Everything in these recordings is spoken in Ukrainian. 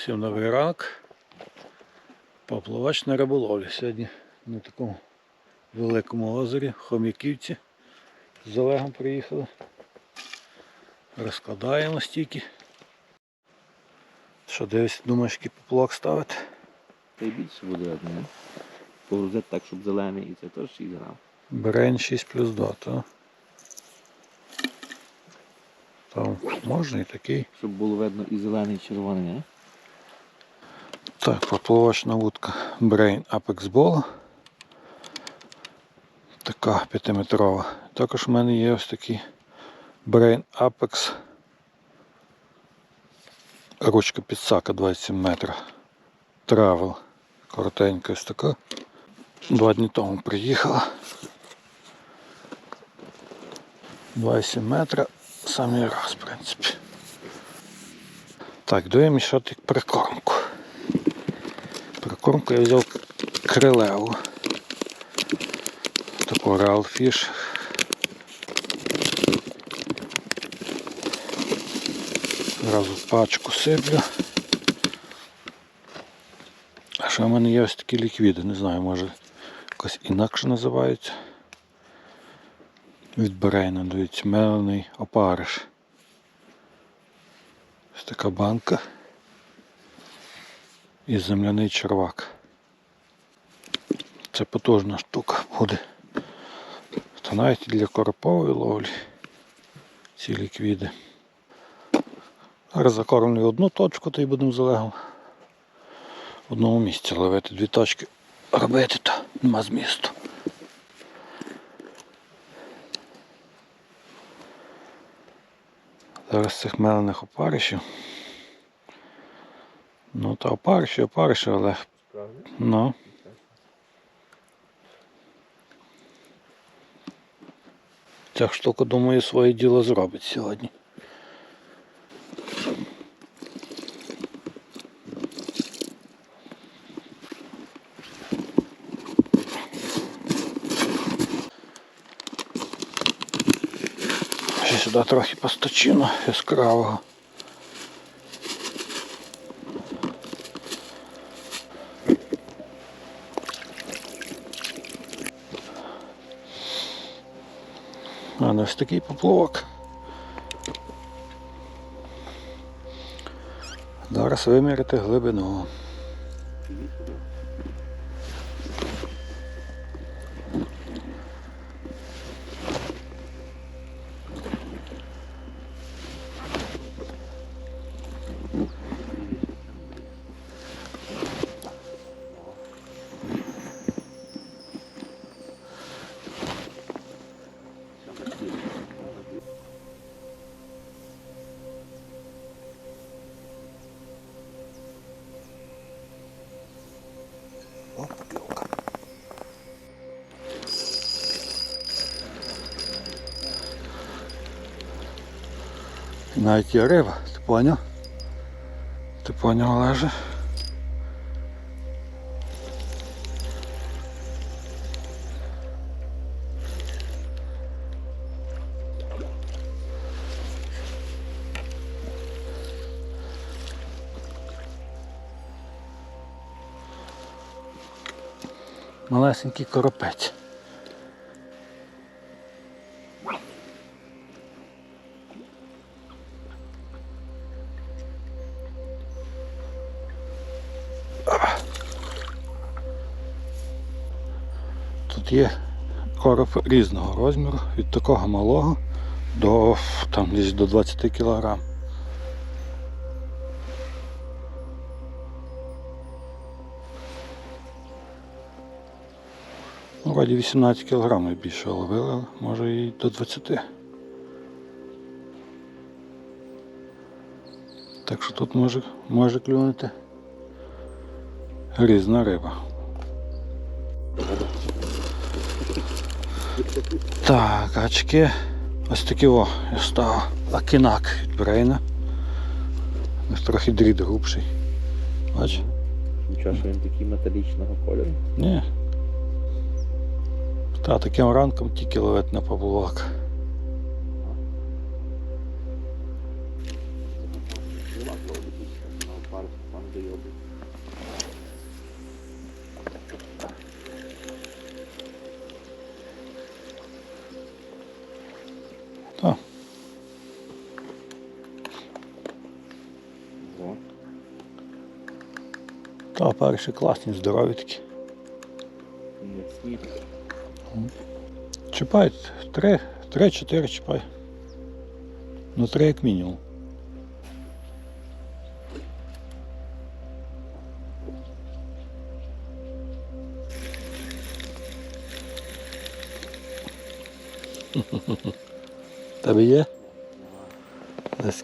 Всім новий ранок. Поплавач на риболовлі сьогодні на такому великому озері, Хом'яківці. З Олегом приїхали. Розкладаємо стільки. Що дивись, думаєш, який поплавок ставити? Та й більше буде одне. Погрузити так, щоб зелений і це теж 6 грам. Брейн 6 плюс 2, то. Там можна і такий. Щоб було видно і зелений, і червоний, не? Так, поплавочна вудка Brain Apex Ball. Така 5-метрова. Також в мене є ось такий Brain Apex. Ручка підсака 27 метрів. Travel. Коротенька ось така. Два дні тому приїхала. 27 метра. Самий раз, в принципі. Так, дуємо мішати прикормку. Прикормку я взяв крилеву. Таку Fish. Зразу пачку сиплю. А ще в мене є ось такі ліквіди, не знаю, може якось інакше називаються. Від Берейна, дивіться, мелений опариш. Ось така банка і земляний червак. Це потужна штука буде. Та навіть для коропової ловлі ці ліквіди. Зараз закормлю одну точку, то й будемо з Олегом в одному місці ловити. Дві точки робити, то нема змісту. Зараз цих мелених опаришів. Ну та опариші, опариші, але ну. Ця штука, думаю, своє діло зробить сьогодні. Ще сюди трохи постачину яскравого. Ось такий поплавок. Зараз виміряти глибину. Навіть є риба, ти поняв? Ти поняв, Олеже? Малесенький коропець. Є короб різного розміру, від такого малого до там десь до 20 кг. Ну, вроді 18 кг більше ловили, може і до 20. Так що тут може, може клюнути різна риба. Так, гачки. Ось такі о, я став. Акінак від брейна. Ось трохи дріт грубший. Бач? Нічого, що він такий металічного кольору. Ні. Та таким ранком тільки ловить на поплавок. Перші класні, здорові такі. Чіпають три, три-чотири чіпай. Ну три як мінімум. Тебе є? Десь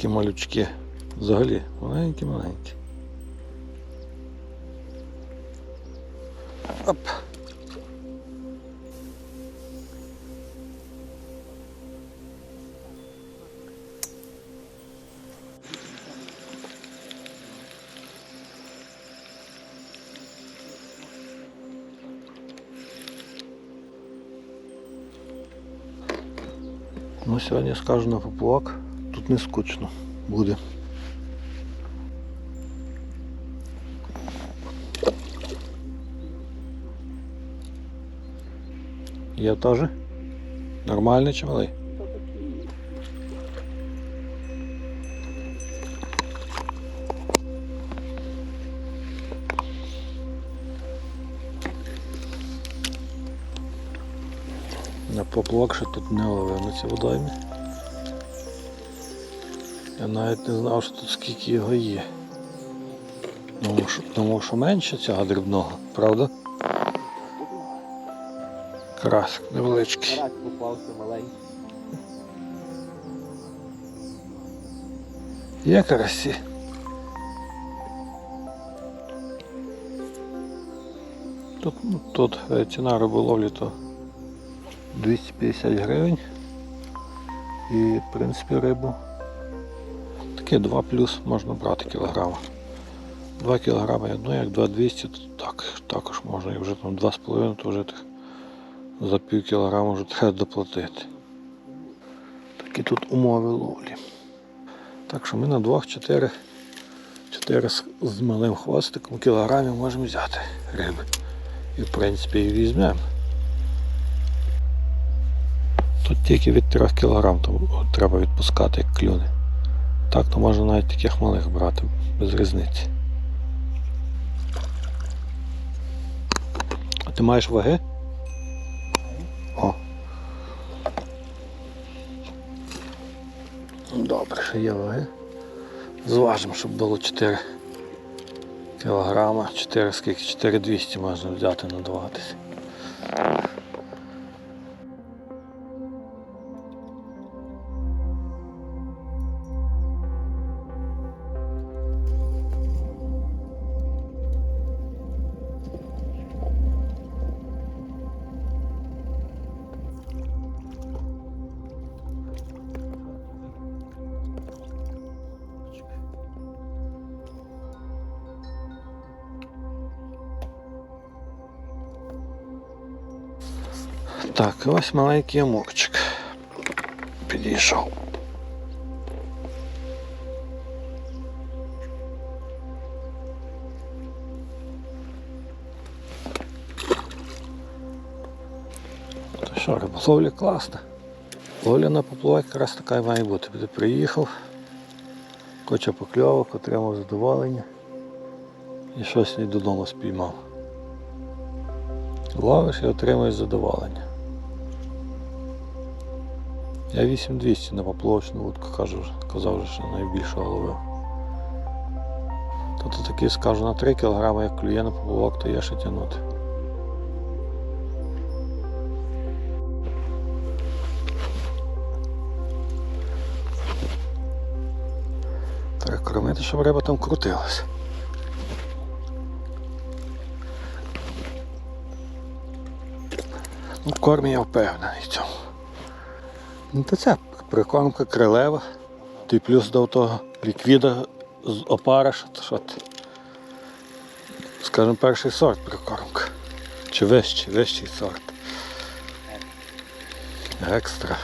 такі малесенькі. Які малючки. Взагалі, маленькі, маленькі. Оп. Ну, сьогодні скажу на поплавок, Тут не скучно буде. Я теж? Нормальний чи малий? На поплавок ще тут не ловив на цій водоймі. Я навіть не знав, що тут скільки його є. Думав, що, думав, що менше цього дрібного, правда? Красик невеличкий. Карась попався маленький. Є карасі. Тут, ну, тут е, ціна риболовлі то 250 гривень. І в принципі рибу. Таке 2 плюс можна брати кілограма. 2 кілограми, ну як 2200, то так, також можна. Як вже там 2,5, то вже тих за пів кілограма вже треба доплатити. Такі тут умови ловлі. Так що ми на двох 4, 4 з, малим хвостиком кілограмів можемо взяти риби. І в принципі і візьмемо. Тут тільки від 3 кг треба відпускати, як клюне. Так, то можна навіть таких малих брати, без різниці. А ти маєш ваги? О. Добре, що є ваги. Зважимо, щоб було 4 кілограма, 4 скільки, 4200 можна взяти надаватися. Так, ось маленький амурчик. Підійшов. Та що, риболовля класна. Ловля на поплавок якраз така і має бути. Ти приїхав, коча покльовок, отримав задоволення і щось не додому спіймав. Ловиш і отримуєш задоволення. Я 8200 на поплавочну вудку кажу, казав, що найбільшого ловив. Тобто такий скажу на 3 кг, як клює на поплавок, то є ще тягнути. Кормити, щоб риба там крутилась. Ну, в кормі я впевнений цьому. Ну, то це прикормка крилева. Ти плюс до того ліквіда з опариша, то що? Скажімо, перший сорт прикормка. Чи вищий, вищий сорт. Екстра.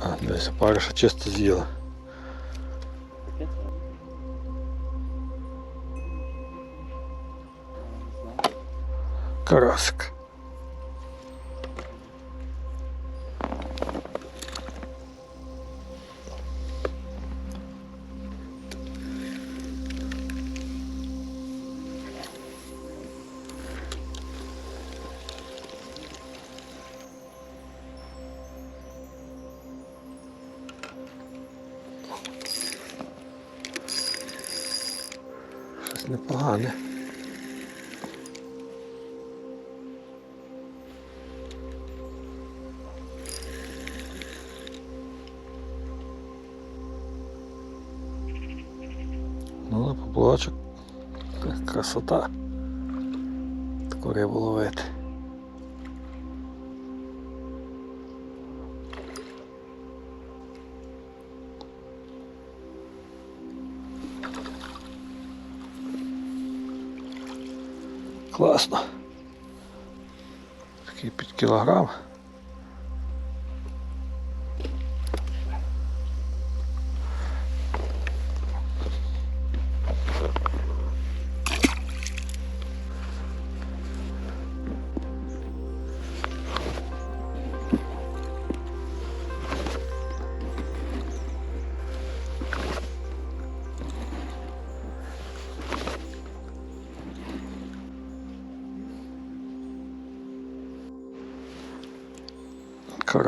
А, дивися, париша чисто з'їла. Карасик. Красота. Таку рибу ловити. Класно. Такий під кілограм.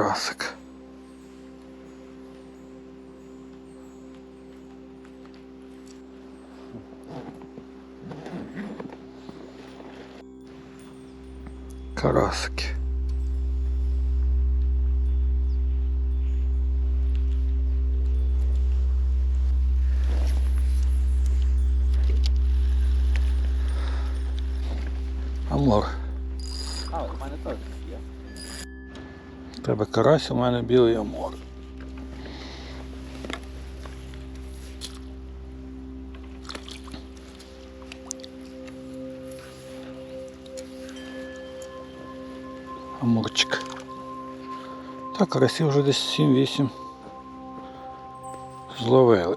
Карасик. Карасики. Амор. А, у мене теж є. Тебе карась, у мене білий амор. Амурчик. Так, карасів вже десь 7-8 зловили.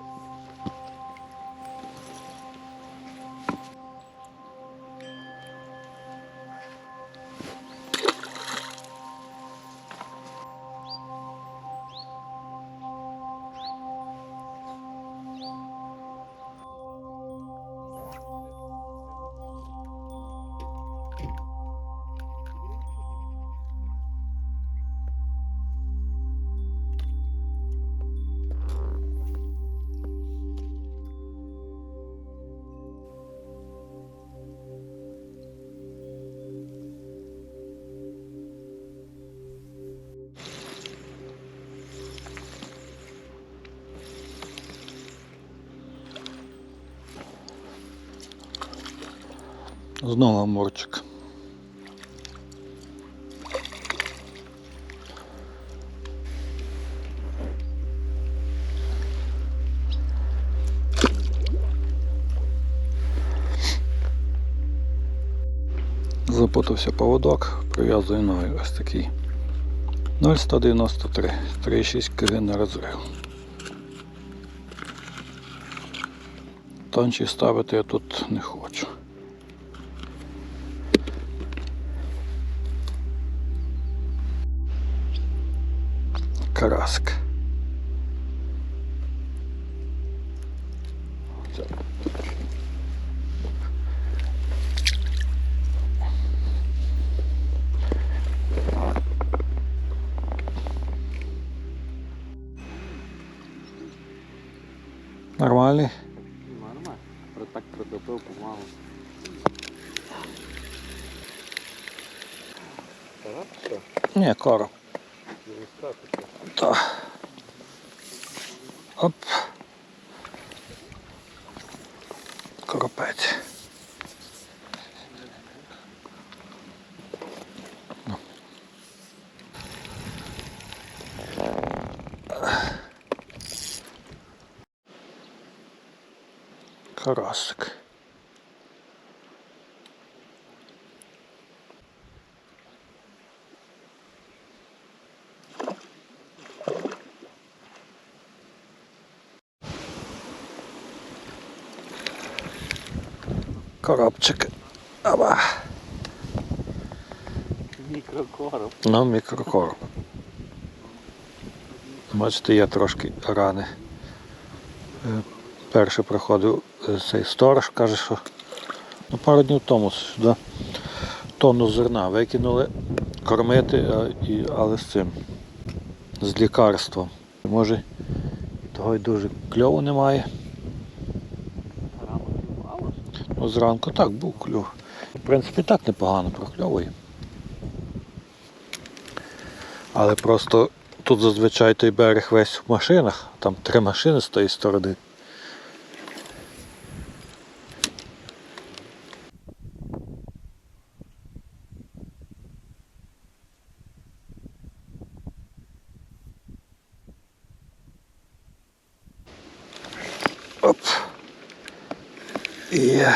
Знову амурчик. Запутався поводок, прив'язую ноги ось такий. 0,193, 3,6 кг на розрив. Тончий ставити я тут не хочу. Карасик. Нормальний? Нормально. Так протопив помалу. Ні, короб. Не вискакуйте. Та. Оп. Коропець. Карасик. Коробчик. Аба. Мікрокороб. Ну, мікрокороб. Бачите, є трошки рани. Е, Перше приходив е, цей сторож, каже, що ну, пару днів тому сюди тонну зерна викинули кормити, а, і, але з цим, з лікарством. Може, того й дуже кльову немає. Ну, зранку так був клюв. В принципі, так непогано прокльовує. Але просто тут зазвичай той берег весь в машинах, там три машини з тої сторони. Оп. Є.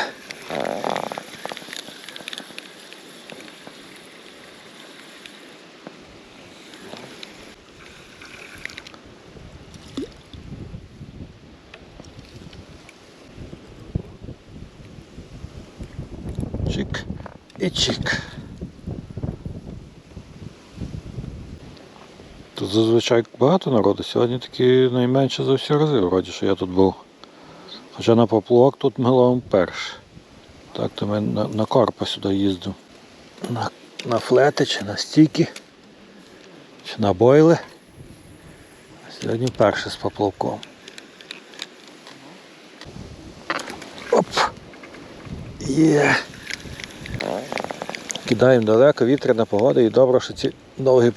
Чик і чик. Тут зазвичай багато народу, сьогодні таки найменше за всі рази, вроді, що я тут був. Хоча на поплавок тут ми ловимо перш. Так, то ми на, на карпа сюди їздив. На, на флети чи на стіки, чи на бойли. Сьогодні перше з поплавком. Оп! Є. Кидаємо далеко, вітряна погода і добре, що ці довгі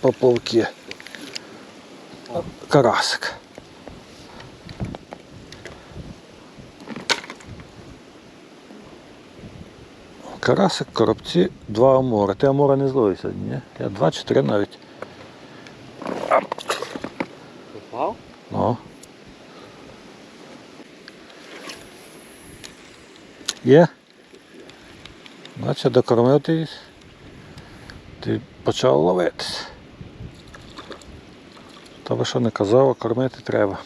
поплавки. Карасик. Карасик, коробці, два амури. Ти амура не зловив сьогодні, ні? Я два чи три навіть. Попав? Ну. Є? Значить, докормив ти. Ти почав ловитись. Би що не казав, а кормити треба.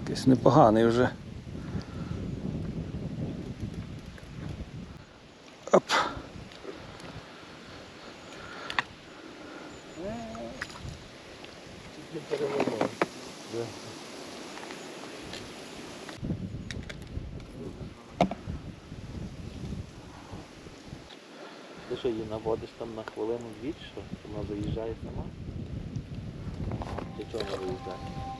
Якийсь непоганий вже. Оп. Ти що її наводиш там на хвилину дві, що? Вона заїжджає сама? Чи чого вона виїжджає?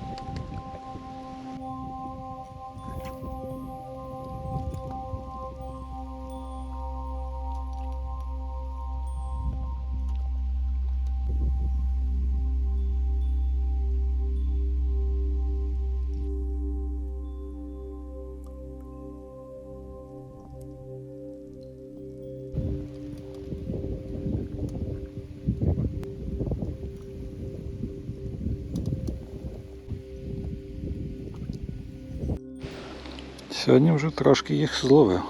Сьогодні вже трошки їх зловив.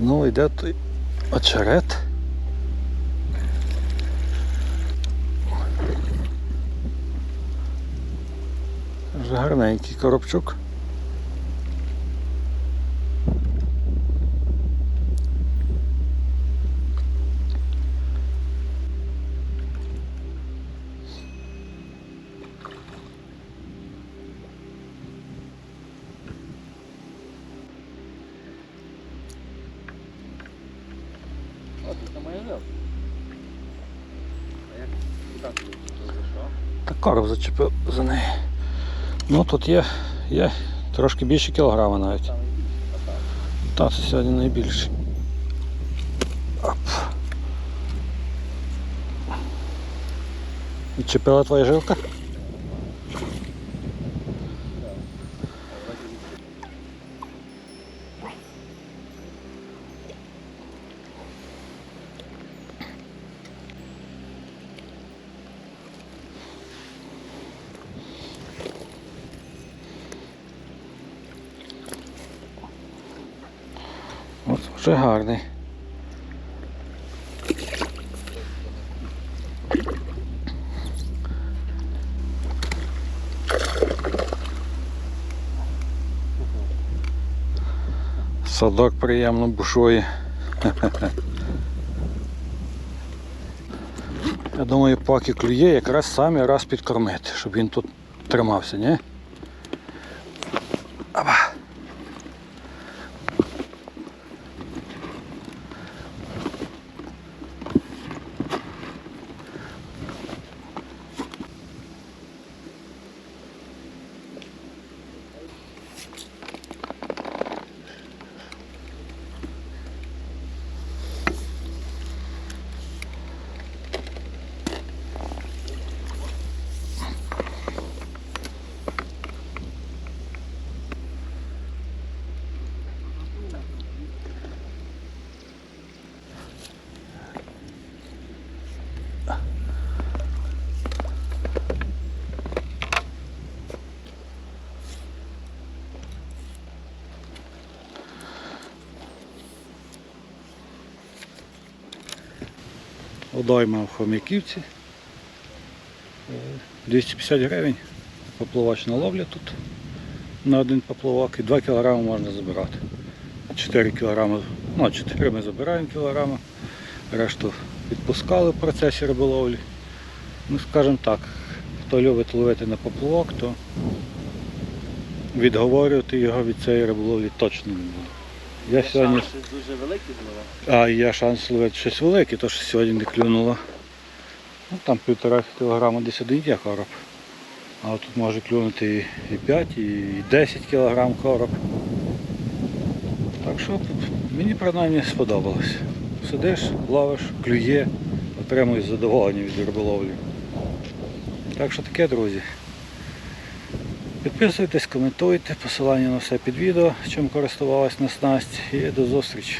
Ну, йде очерет. Вже гарненький коробчук. карп зачепив за неї. Ну тут є є трошки більше кілограма навіть. Та це сьогодні найбільше. Оп. Відчепила твоя жилка? Вже гарний. Садок приємно бушує. Я думаю, поки клює, якраз самі раз підкормити, щоб він тут тримався, ні? Одойма в Хомяківці. Е, 250 гривень. Поплавочна ловля тут на один поплавок і 2 кг можна забирати. 4 кг, ну 4 ми забираємо кілограми, решту відпускали в процесі риболовлі. Ну, скажімо так, хто любить ловити на поплавок, то відговорювати його від цієї риболовлі точно не буду. Я сьогодні Шанси дуже знову. а є шанс ловити щось велике, то що сьогодні не клюнуло. Ну, там півтора кілограма десь один є короб. А тут може клюнути і 5, і 10 кілограм короб. Так що мені принаймні сподобалось. Сидиш, ловиш, клює, отримуєш задоволення від риболовлі. Так що таке, друзі. Підписуйтесь, коментуйте, посилання на все під відео, чим користувалась на снасті і до зустрічі.